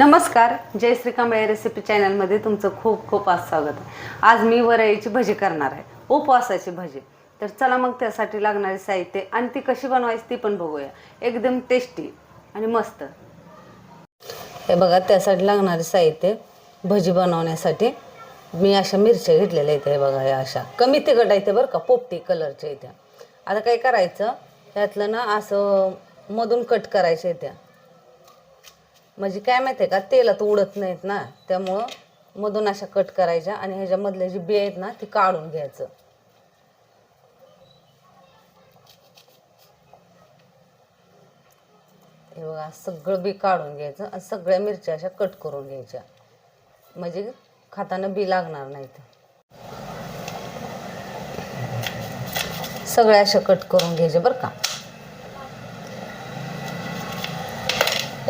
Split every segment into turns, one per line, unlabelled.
नमस्कार जय श्री कांबळे रेसिपी चॅनलमध्ये तुमचं खूप खूप आज स्वागत आहे. आज मी वरळीची भजी करणार आहे उपवासाची भजी. तर चला मग त्यासाठी लागणारे साहित्य आणि ती कशी बनवायची ती पण बघूया. एकदम टेस्टी आणि मस्त. हे बघा त्यासाठी लागणारे साहित्य भजी बनवण्यासाठी मी अशा मिरच्या घेतलेल्या आहेत हे बघा या अशा. कमी तिखट आहे ते बरं का पोपटी कलरच्या इथे आता काय करायचं त्यातलं ना असं मधून कट करायच्या त्या. म्हणजे काय माहिती आहे का तेलात उडत नाहीत ना त्यामुळं मधून अशा कट करायच्या आणि ह्याच्यामधल्या जी बी आहेत ना ती काढून घ्यायचं. हे बघा सगळं बी काढून घ्यायचं आणि सगळ्या मिरच्या अशा कट करून घ्यायच्या. म्हणजे खाताना बी लागणार नाहीत. सगळ्या अशा कट करून घ्यायच्या बरं का.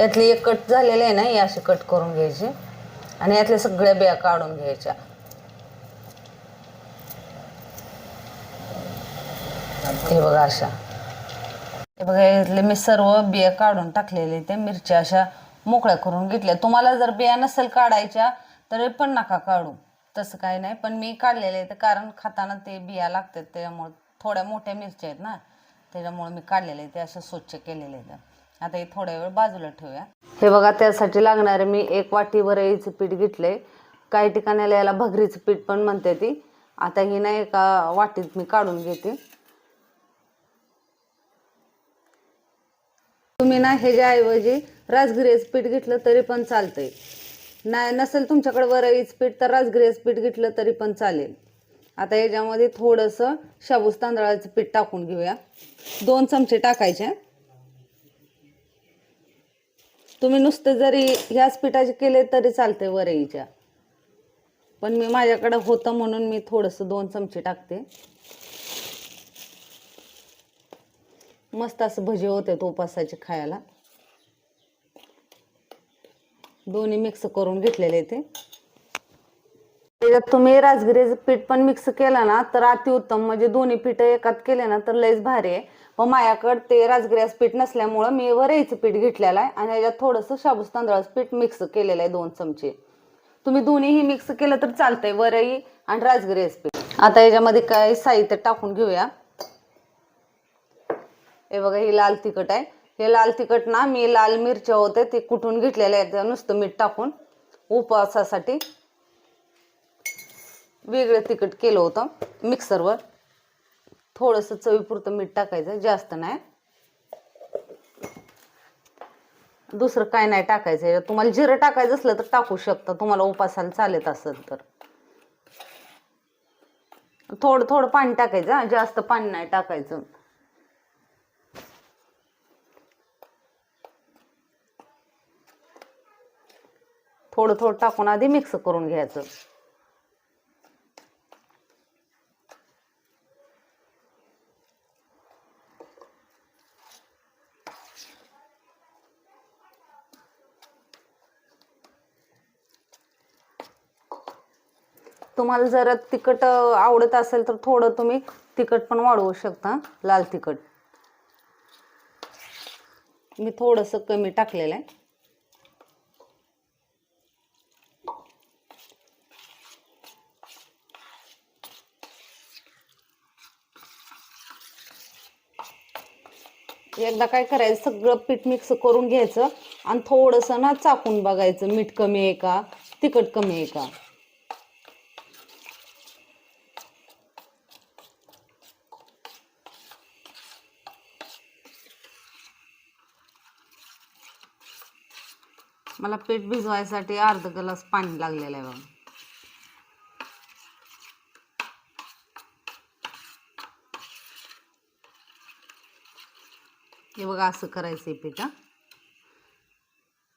यातले एक कट झालेले आहे ना हे अशी कट करून घ्यायची. आणि यातल्या सगळ्या बिया काढून घ्यायच्या. हे बघा अशा. हे बघा यातले मी सर्व बिया काढून टाकलेले ते मिरच्या अशा मोकळ्या करून घेतल्या. तुम्हाला जर बिया नसेल काढायच्या तरी पण नका काढू. तसं काही नाही पण मी काढलेले आहेत. कारण खाताना ते बिया लागतात त्याच्यामुळे थोड्या मोठ्या मिरच्या आहेत ना. त्याच्यामुळे मी काढलेले आहेत ते असे स्वच्छ केलेले आहेत. आता हे थोड्या वेळ बाजूला ठेवूया. हे बघा त्यासाठी लागणारे मी एक वाटी वरईचं पीठ घेतलंय. काही ठिकाणी याला भगरीचं पीठ पण म्हणते ती. आता ही ना एका वाटीत मी काढून घेते. तुम्ही ना ह्याच्या ऐवजी राजगिऱ्याचं पीठ घेतलं तरी पण चालतंय. नाही नसेल तुमच्याकडे वरईचं पीठ तर राजगिऱ्याचं पीठ घेतलं तरी पण चालेल. आता याच्यामध्ये थोडंसं शाबूस तांदळाचं पीठ टाकून घेऊया. दोन चमचे टाकायचे. तुम्ही नुसतं जरी ह्याच पिठाचे केले तरी चालते वरईच्या. पण मी माझ्याकडे होतं म्हणून मी थोडंसं दोन चमचे टाकते. मस्त असं भजे होते उपासाचे खायला. दोन्ही मिक्स करून घेतलेले ते. त्याच्यात तुम्ही राजगिरीचं पीठ पण मिक्स केलं ना तर अतिउत्तम. म्हणजे दोन्ही पीठ एकात केले ना तर लयच भारी आहे. व माझ्याकडे ते राजगिऱ्याचं पीठ नसल्यामुळं मी वरईचं पीठ घेतलेलं आहे आणि याच्यात थोडंसं शाबूस तांदळाचं पीठ मिक्स केलेलं आहे दोन चमचे. तुम्ही दोन्हीही मिक्स केलं तर चालतंय वरई आणि राजगिऱ्याचं पीठ. आता याच्यामध्ये काय साहित्य टाकून घेऊया. हे बघा हे लाल तिखट आहे. हे लाल तिखट ना मी लाल मिरच्या होते ते कुठून घेतलेले आहेत नुसतं मीठ टाकून उपवासासाठी वेगळं तिखट केलं होतं मिक्सरवर थोडंसं चवीपुरतं मीठ टाकायचं जास्त नाही. दुसरं काय नाही टाकायचं तुम्हाला जिरं टाकायचं असलं तर टाकू शकता तुम्हाला उपासाला चालत असेल तर. थोडं थोडं पाणी टाकायचं जास्त पाणी नाही टाकायचं. थोडं थोडं टाकून आधी मिक्स करून घ्यायचं. तुम्हाला जर तिखट आवडत असेल तर थोडं तुम्ही तिखट पण वाढवू शकता लाल तिखट. मी थोडंसं कमी टाकलेलं आहे. एकदा काय करायचं सगळं पीठ मिक्स करून घ्यायचं आणि थोडंसं ना चाकून बघायचं मीठ कमी आहे का तिखट कमी आहे का. मला पीठ भिजवायसाठी अर्ध ग्लास पाणी लागलेलं आहे बघा. हे बघा असं करायचं आहे पीठ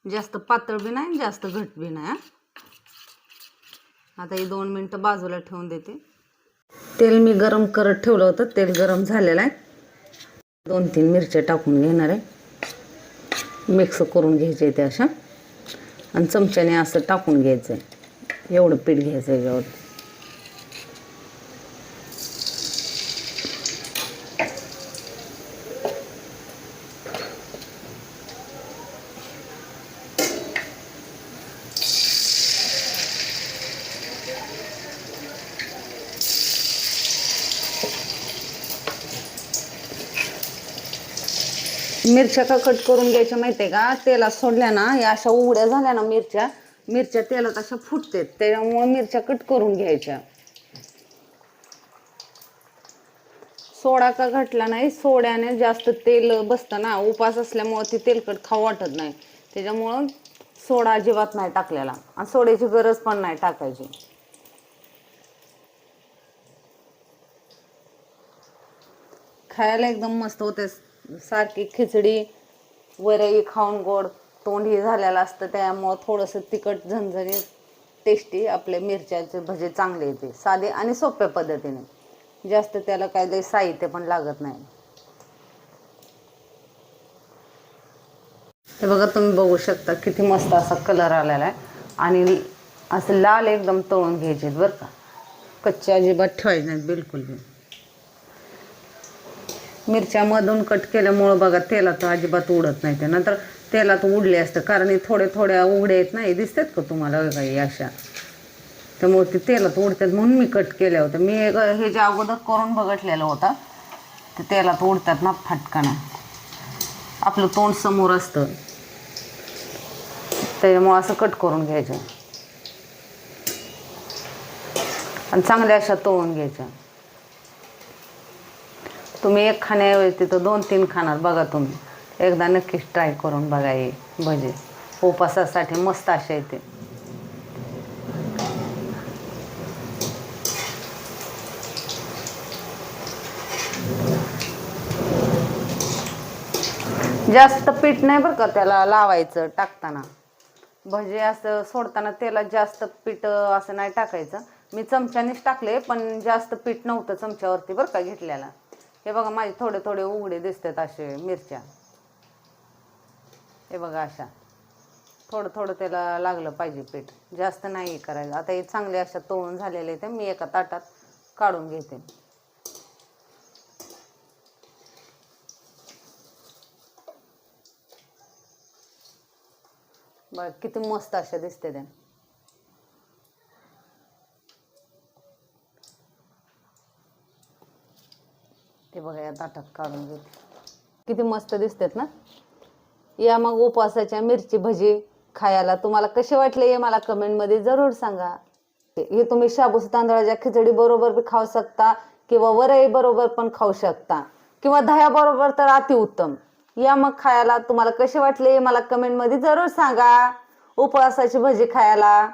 जास्त पातळ बी नाही जास्त घट बी नाही हा. आता हे दोन मिनटं बाजूला ठेवून देते. तेल मी गरम करत ठेवलं होतं तेल गरम झालेलं आहे. दोन तीन मिरच्या टाकून घेणार आहे. मिक्स करून घ्यायचे ते अशा. आणि चमच्याने असं टाकून घ्यायचं. आहे एवढं पीठ घ्यायचं आहे याच्यावर. मिरच्या का कट करून घ्यायच्या माहितीये का? तेलात सोडल्या ना या अशा उघड्या झाल्या ना मिरच्या मिरच्या तेलात अशा फुटतात त्याच्यामुळे मिरच्या कट करून घ्यायच्या. सोडा का घटला नाही सोड्याने जास्त तेल बसतं ना उपास असल्यामुळे ती तेलकट खाऊ वाटत नाही. त्याच्यामुळं सोडा अजिबात नाही टाकलेला. आणि सोड्याची गरज पण नाही टाकायची. खायला एकदम मस्त होते सारखी खिचडी वरई खाऊन गोड तोंड ही झालेलं असतं. त्यामुळं थोडंसं तिखट झणझणीत टेस्टी आपले मिरच्याचे भजे चांगले येते. साधे आणि सोप्या पद्धतीने. जास्त त्याला काही लई साहित्य पण लागत नाही. हे बघा तुम्ही बघू शकता किती मस्त असा कलर आलेला आहे. आणि असं लाल एकदम तळून घ्यायचे बरं का. कच्चे अजिबात ठेवायचे नाहीत बिलकुल बी. मिरच्यामधून कट केल्यामुळं बघा तेलात अजिबात उडत नाही ते. नंतर तेलात उडले असतं कारण हे थोडे थोड्या उघडे आहेत ना हे दिसतात का तुम्हाला काही अशा? त्यामुळे ते तेलात उडतात म्हणून मी कट केल्या होत्या. मी हे जे अगोदर करून बघितलेलं होतं ते तेलात उडतात ना फटकानं. आपलं तोंड समोर असतं. त्याच्यामुळं असं कट करून घ्यायचं. आणि चांगल्या अशा तळून घ्यायच्या. तुम्ही एक खाण्याऐवजी तिथं दोन तीन खाणार बघा तुम्ही. एकदा नक्कीच ट्राय करून बघा हे भजे. उपासासाठी मस्त असे येते जास्त पीठ नाही बरं का त्याला लावायचं टाकताना. भजे असं सोडताना तेलात जास्त पीठ असं नाही टाकायचं. मी चमच्यानेच टाकले पण जास्त पीठ नव्हतं चमच्यावरती बरं का घेतल्याला. हे बघा माझे थोडे थोडे उघडे दिसतात असे मिरच्या. हे बघा अशा. थोडं थोडं त्याला लागलं पाहिजे पीठ. जास्त नाही करायचं. आता हे चांगले अशा तळून झालेले ते मी एका ताटात काढून घेते. बघ किती मस्त अशा दिसते त्या. ते बघा या ताटात काढून घेते. किती मस्त दिसतात ना? या मग उपवासाच्या मिरची भजी खायला तुम्हाला कसे वाटले हे मला कमेंटमध्ये जरूर सांगा. हे तुम्ही शाबूस तांदळाच्या खिचडी बरोबर बी खाऊ शकता किंवा वरई बरोबर पण खाऊ शकता. किंवा दह्या बरोबर तर अतिउत्तम या मग खायला तुम्हाला कसे वाटले हे मला कमेंटमध्ये जरूर सांगा. उपवासाची भजी खायला.